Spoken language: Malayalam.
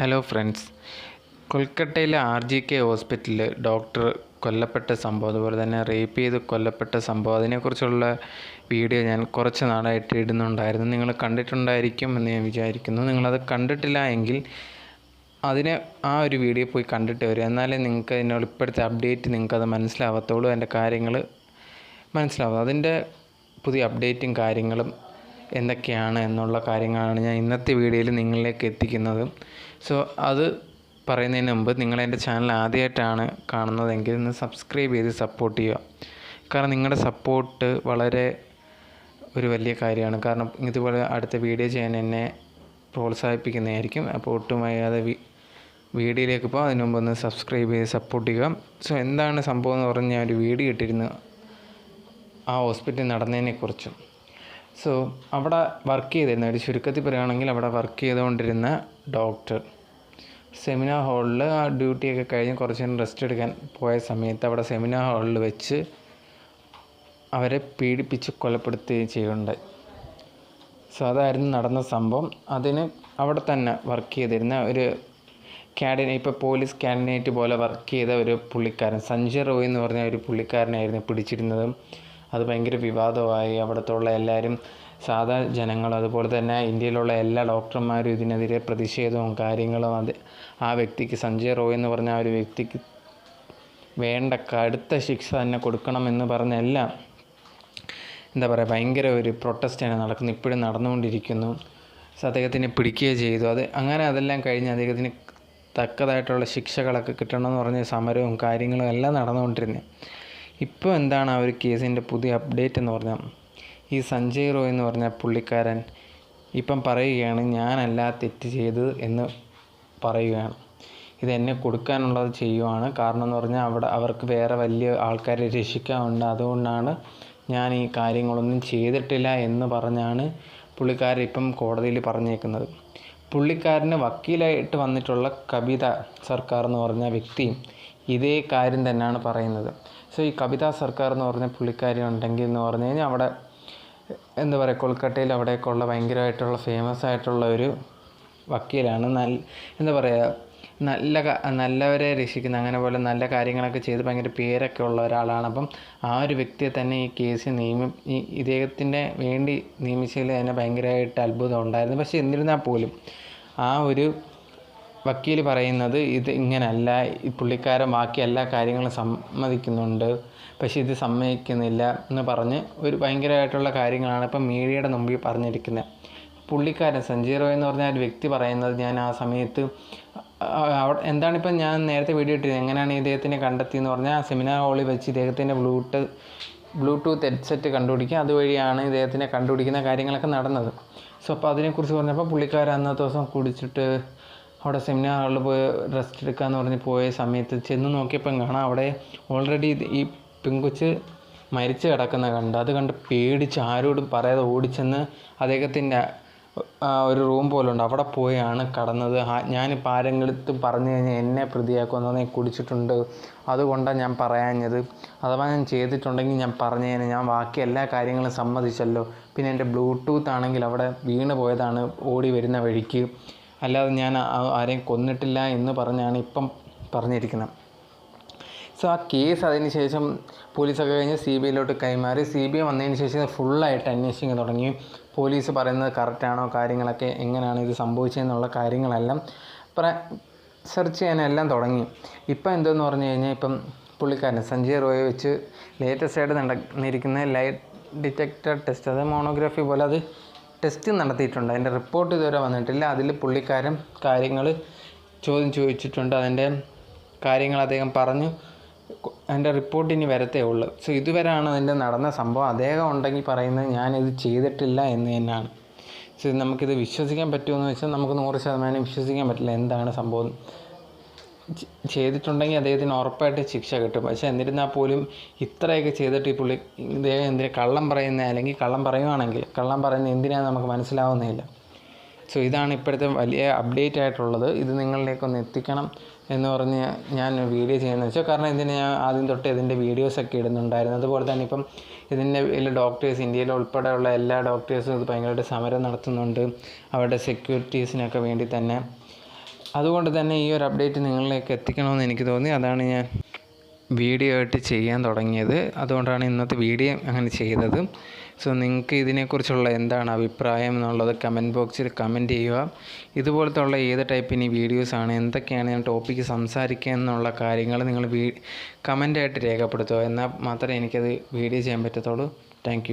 ഹലോ ഫ്രണ്ട്സ് കൊൽക്കട്ടയിലെ ആർ ജി കെ ഹോസ്പിറ്റലിൽ ഡോക്ടർ കൊല്ലപ്പെട്ട സംഭവം അതുപോലെ തന്നെ റേപ്പ് ചെയ്ത് കൊല്ലപ്പെട്ട സംഭവം അതിനെക്കുറിച്ചുള്ള വീഡിയോ ഞാൻ കുറച്ച് നാളായിട്ട് ഇടുന്നുണ്ടായിരുന്നു. നിങ്ങൾ കണ്ടിട്ടുണ്ടായിരിക്കും എന്ന് ഞാൻ വിചാരിക്കുന്നു. നിങ്ങളത് കണ്ടിട്ടില്ല എങ്കിൽ അതിനെ ആ ഒരു വീഡിയോ പോയി കണ്ടിട്ട് വരിക. എന്നാലേ നിങ്ങൾക്ക് അതിനോട് ഇപ്പോഴത്തെ അപ്ഡേറ്റ് നിങ്ങൾക്കത് മനസ്സിലാവത്തുള്ളൂ. അതിന്റെ കാര്യങ്ങൾ മനസ്സിലാവും. അതിന്റെ പുതിയ അപ്ഡേറ്റും കാര്യങ്ങളും എന്തൊക്കെയാണ് എന്നുള്ള കാര്യങ്ങളാണ് ഞാൻ ഇന്നത്തെ വീഡിയോയിൽ നിങ്ങളിലേക്ക് എത്തിക്കുന്നത്. സോ അത് പറയുന്നതിന് മുമ്പ് നിങ്ങൾ എന്റെ ചാനൽ ആദ്യമായിട്ടാണ് കാണുന്നതെങ്കിൽ ഒന്ന് സബ്സ്ക്രൈബ് ചെയ്ത് സപ്പോർട്ട് ചെയ്യുക. കാരണം നിങ്ങളുടെ സപ്പോർട്ട് വളരെ ഒരു വലിയ കാര്യമാണ്. കാരണം ഇതുപോലെ അടുത്ത വീഡിയോ ചെയ്യാൻ എന്നെ പ്രോത്സാഹിപ്പിക്കുന്നതായിരിക്കും. അപ്പോൾ ഒട്ടും വയ്യാതെ വി വീഡിയോയിലേക്ക് പോകാം. അതിനു മുമ്പ് ഒന്ന് സബ്സ്ക്രൈബ് ചെയ്ത് സപ്പോർട്ട് ചെയ്യുക. സോ എന്താണ് സംഭവം എന്ന് പറഞ്ഞ് ഞാൻ ഒരു വീഡിയോ ഇട്ടിരുന്നു ആ ഹോസ്പിറ്റലിൽ നടന്നതിനെക്കുറിച്ചും. സോ അവിടെ വർക്ക് ചെയ്തിരുന്ന ഒരു ചുരുക്കത്തിൽ പറയുകയാണെങ്കിൽ അവിടെ വർക്ക് ചെയ്തുകൊണ്ടിരുന്ന ഡോക്ടർ സെമിനാർ ഹാളിൽ ആ ഡ്യൂട്ടിയൊക്കെ കഴിഞ്ഞ് കുറച്ച് നേരം റെസ്റ്റ് എടുക്കാൻ പോയ സമയത്ത് അവിടെ സെമിനാർ ഹാളിൽ വെച്ച് അവരെ പീഡിപ്പിച്ച് കൊലപ്പെടുത്തുകയും ചെയ്യുന്നുണ്ട്. സോ അതായിരുന്നു നടന്ന സംഭവം. അതിന് അവിടെ തന്നെ വർക്ക് ചെയ്തിരുന്ന ഒരു കാഡിനെ ഇപ്പോൾ പോലീസ് കാൻഡിഡേറ്റ് പോലെ വർക്ക് ചെയ്ത ഒരു പുള്ളിക്കാരൻ സഞ്ജയ് റോയ് എന്ന് പറഞ്ഞ ഒരു പുള്ളിക്കാരനായിരുന്നു പിടിച്ചിരുന്നത്. അത് ഭയങ്കര വിവാദമായി. അവിടുത്തുള്ള എല്ലാവരും സാധാ ജനങ്ങൾ അതുപോലെ തന്നെ ഇന്ത്യയിലുള്ള എല്ലാ ഡോക്ടർമാരും ഇതിനെതിരെ പ്രതിഷേധവും കാര്യങ്ങളും അത് ആ വ്യക്തിക്ക് സഞ്ജയ് റോയ് എന്ന് പറഞ്ഞ ആ ഒരു വ്യക്തിക്ക് വേണ്ട കടുത്ത ശിക്ഷ തന്നെ കൊടുക്കണമെന്ന് പറഞ്ഞ എല്ലാം എന്താ പറയുക ഭയങ്കര ഒരു പ്രൊട്ടസ്റ്റ് പ്രൊട്ടസ്റ്റാണ് നടക്കുന്നത്. ഇപ്പോഴും നടന്നുകൊണ്ടിരിക്കുന്നു. അദ്ദേഹത്തിനെ പിടിക്കുകയും ചെയ്തു. അത് അങ്ങനെ അതെല്ലാം കഴിഞ്ഞ് അദ്ദേഹത്തിന് തക്കതായിട്ടുള്ള ശിക്ഷകളൊക്കെ കിട്ടണമെന്ന് പറഞ്ഞ സമരവും കാര്യങ്ങളും എല്ലാം നടന്നുകൊണ്ടിരുന്നത് ഇപ്പോൾ എന്താണ് ആ ഒരു കേസിന്റെ പുതിയ അപ്ഡേറ്റ് എന്ന് പറഞ്ഞാൽ? ഈ സഞ്ജയ് റോയ് എന്ന് പറഞ്ഞ പുള്ളിക്കാരൻ ഇപ്പം പറയുകയാണ് ഞാനല്ല തെറ്റ് ചെയ്തത് എന്ന് പറയുകയാണ്. ഇത് എന്നെ കൊടുക്കാനുള്ളത് ചെയ്യുവാണ്. കാരണം എന്ന് പറഞ്ഞാൽ അവിടെ അവർക്ക് വേറെ വലിയ ആൾക്കാരെ രക്ഷിക്കാനുണ്ട്. അതുകൊണ്ടാണ് ഞാൻ ഈ കാര്യങ്ങളൊന്നും ചെയ്തിട്ടില്ല എന്ന് പറഞ്ഞാണ് പുള്ളിക്കാരൻ ഇപ്പം കോടതിയിൽ പറഞ്ഞേക്കുന്നത്. പുള്ളിക്കാരന് വക്കീലായിട്ട് വന്നിട്ടുള്ള കവിത സർക്കാർ എന്ന് പറഞ്ഞ വ്യക്തിയും ഇതേ കാര്യം തന്നെയാണ് പറയുന്നത്. സോ ഈ കവിത സർക്കാർ എന്ന് പറഞ്ഞ പുള്ളിക്കാരി ഉണ്ടെങ്കിൽ എന്ന് പറഞ്ഞു കഴിഞ്ഞാൽ അവിടെ എന്താ പറയുക കൊൽക്കട്ടയിൽ അവിടെയൊക്കെയുള്ള ഭയങ്കരമായിട്ടുള്ള ഫേമസ് ആയിട്ടുള്ള ഒരു വക്കീലാണ്. നല്ല എന്താ പറയുക നല്ല നല്ലവരെ രക്ഷിക്കുന്ന അങ്ങനെ പോലെ നല്ല കാര്യങ്ങളൊക്കെ ചെയ്ത് ഭയങ്കര പേരൊക്കെ ഉള്ള ഒരാളാണ്. അപ്പം ആ ഒരു വ്യക്തിയെ തന്നെ ഈ കേസ് നിയമി ഈ ഇദ്ദേഹത്തിന്റെ വേണ്ടി നിയമിച്ചതിൽ തന്നെ ഭയങ്കരമായിട്ട് അത്ഭുതം ഉണ്ടായിരുന്നു. പക്ഷേ എന്നിരുന്നാൽ പോലും ആ ഒരു വക്കീൽ പറയുന്നത് ഇത് ഇങ്ങനല്ല ഈ പുള്ളിക്കാരൻ ബാക്കി എല്ലാ കാര്യങ്ങളും സമ്മതിക്കുന്നുണ്ട് പക്ഷേ ഇത് സമ്മതിക്കുന്നില്ല എന്ന് പറഞ്ഞ് ഒരു ഭയങ്കരമായിട്ടുള്ള കാര്യങ്ങളാണ് ഇപ്പം മീഡിയയുടെ മുമ്പിൽ പറഞ്ഞിരിക്കുന്നത്. പുള്ളിക്കാരൻ സഞ്ജയ് റോയ് എന്ന് പറഞ്ഞ ഒരു വ്യക്തി പറയുന്നത് ഞാൻ ആ സമയത്ത് അവിടെ എന്താണിപ്പം ഞാൻ നേരത്തെ വീഡിയോ ഇട്ടത് എങ്ങനെയാണ് ഇദ്ദേഹത്തിനെ കണ്ടെത്തിയെന്ന് പറഞ്ഞാൽ ആ സെമിനാർ ഹാളിൽ വെച്ച് ഇദ്ദേഹത്തിന്റെ ബ്ലൂടൂത്ത് ബ്ലൂടൂത്ത് ഹെഡ്സെറ്റ് കണ്ടുപിടിക്കുക അതുവഴിയാണ് ഇദ്ദേഹത്തിനെ കണ്ടുപിടിക്കുന്ന കാര്യങ്ങളൊക്കെ നടന്നത്. സോ അപ്പോൾ അതിനെക്കുറിച്ച് പറഞ്ഞപ്പോൾ പുള്ളിക്കാരൻ അന്നത്തെ ദിവസം കുടിച്ചിട്ട് അവിടെ സെമിനാർ ഹാളിൽ പോയി റെസ്റ്റ് എടുക്കാമെന്ന് പറഞ്ഞ് പോയ സമയത്ത് ചെന്ന് നോക്കിയപ്പം കാണാം അവിടെ ഓൾറെഡി ഈ പെങ്കൊച്ച് മരിച്ചു കിടക്കുന്ന കണ്ട്. അത് കണ്ട് പേടിച്ച് ആരോടും പറയാതെ ഓടിച്ചെന്ന് അദ്ദേഹത്തിന്റെ ഒരു റൂം പോലുണ്ട് അവിടെ പോയാണ് കടന്നത്. ഞാനിപ്പോൾ ആരെങ്കിലും പറഞ്ഞു കഴിഞ്ഞാൽ എന്നെ പ്രതിയാക്കുമെന്ന് പറഞ്ഞാൽ കുടിച്ചിട്ടുണ്ട്. അതുകൊണ്ടാണ് ഞാൻ പറയാഞ്ഞത്. അഥവാ ഞാൻ ചെയ്തിട്ടുണ്ടെങ്കിൽ ഞാൻ പറഞ്ഞതിന് ഞാൻ ബാക്കി എല്ലാ കാര്യങ്ങളും സമ്മതിച്ചല്ലോ. പിന്നെ എന്റെ ബ്ലൂടൂത്ത് ആണെങ്കിൽ അവിടെ വീണ് പോയതാണ് ഓടി വരുന്ന വഴിക്ക്. അല്ലാതെ ഞാൻ ആരെയും കൊന്നിട്ടില്ല എന്ന് പറഞ്ഞാണ് ഇപ്പം പറഞ്ഞിരിക്കുന്നത്. സോ ആ കേസ് അതിന് ശേഷം പോലീസൊക്കെ കഴിഞ്ഞ് സി ബി ഐയിലോട്ട് കൈമാറി. സി ബി ഐ വന്നതിന് ശേഷം ഫുള്ളായിട്ട് അന്വേഷിക്കാൻ തുടങ്ങി. പോലീസ് പറയുന്നത് കറക്റ്റാണോ കാര്യങ്ങളൊക്കെ എങ്ങനെയാണ് ഇത് സംഭവിച്ചതെന്നുള്ള കാര്യങ്ങളെല്ലാം പ്ര സെർച്ച് ചെയ്യാനെല്ലാം തുടങ്ങി. ഇപ്പം എന്തെന്ന് പറഞ്ഞു കഴിഞ്ഞാൽ ഇപ്പം പുള്ളിക്കാരൻ സഞ്ജയ് റോയെ വെച്ച് ലേറ്റസ്റ്റ് ആയിട്ട് നടന്നിരിക്കുന്ന ലൈറ്റ് ഡിറ്റക്ടർ ടെസ്റ്റ് അത് മോണോഗ്രാഫി പോലെ അത് ടെസ്റ്റ് നടത്തിയിട്ടുണ്ട്. അതിന്റെ റിപ്പോർട്ട് ഇതുവരെ വന്നിട്ടില്ല. അതിൽ പുള്ളിക്കാരൻ കാര്യങ്ങൾ ചോദ്യം ചോദിച്ചിട്ടുണ്ട്. അതിന്റെ കാര്യങ്ങൾ അദ്ദേഹം പറഞ്ഞു. അതിന്റെ റിപ്പോർട്ട് ഇനി വരത്തേ ഉള്ളൂ. സോ ഇതുവരെയാണ് അതിന്റെ നടന്ന സംഭവം. അദ്ദേഹം ഉണ്ടെങ്കിൽ പറയുന്നത് ഞാനിത് ചെയ്തിട്ടില്ല എന്ന് തന്നെയാണ്. സോ നമുക്കിത് വിശ്വസിക്കാൻ പറ്റുമെന്ന് വെച്ചാൽ നമുക്ക് നൂറ് ശതമാനം വിശ്വസിക്കാൻ പറ്റില്ല. എന്താണ് സംഭവം? ചെയ്തിട്ടുണ്ടെങ്കിൽ അദ്ദേഹത്തിന് ഉറപ്പായിട്ട് ശിക്ഷ കിട്ടും. പക്ഷെ എന്നിരുന്നാൽ പോലും ഇത്രയൊക്കെ ചെയ്തിട്ട് ഈ പുള്ളി ഇദ്ദേഹം എന്തിനാ കള്ളം പറയുന്ന? അല്ലെങ്കിൽ കള്ളം പറയുവാണെങ്കിൽ കള്ളം പറയുന്ന എന്തിനാണെന്ന് നമുക്ക് മനസ്സിലാവുന്നില്ല സോ ഇതാണ് ഇപ്പോഴത്തെ വലിയ അപ്ഡേറ്റ് ആയിട്ടുള്ളത്. ഇത് നിങ്ങളിലേക്കൊന്ന് എത്തിക്കണം എന്ന് പറഞ്ഞ് ഞാൻ വീഡിയോ ചെയ്യുന്നത്. വെച്ചാൽ കാരണം ഇതിന് ഞാൻ ആദ്യം തൊട്ട് ഇതിന്റെ വീഡിയോസൊക്കെ ഇടുന്നുണ്ടായിരുന്നു. അതുപോലെ തന്നെ ഇപ്പം ഇതിന്റെ എല്ലാ ഡോക്ടേഴ്സ് ഇന്ത്യയിൽ ഉൾപ്പെടെയുള്ള എല്ലാ ഡോക്ടേഴ്സും ഇത് ഭയങ്കരമായിട്ട് സമരം നടത്തുന്നുണ്ട്. അവരുടെ സെക്യൂരിറ്റീസിനൊക്കെ വേണ്ടി തന്നെ അതുകൊണ്ട് തന്നെ ഈ ഒരു അപ്ഡേറ്റ് നിങ്ങളിലേക്ക് എത്തിക്കണമെന്ന് എനിക്ക് തോന്നി. അതാണ് ഞാൻ വീഡിയോ ആയിട്ട് ചെയ്യാൻ തുടങ്ങിയത്. അതുകൊണ്ടാണ് ഇന്നത്തെ വീഡിയോ അങ്ങനെ ചെയ്തത്. സോ നിങ്ങൾക്ക് ഇതിനെക്കുറിച്ചുള്ള എന്താണ് അഭിപ്രായം എന്നുള്ളത് കമന്റ് ബോക്സിൽ കമന്റ് ചെയ്യുക. ഇതുപോലത്തെ ഉള്ള ഏത് ടൈപ്പിന് വീഡിയോസാണ് എന്തൊക്കെയാണ് ഞാൻ ടോപ്പിക്ക് സംസാരിക്കുക എന്നുള്ള കാര്യങ്ങൾ നിങ്ങൾ വീ കമന്റായിട്ട് രേഖപ്പെടുത്തുക. എന്നാൽ മാത്രമേ എനിക്കത് വീഡിയോ ചെയ്യാൻ പറ്റത്തുള്ളൂ. താങ്ക്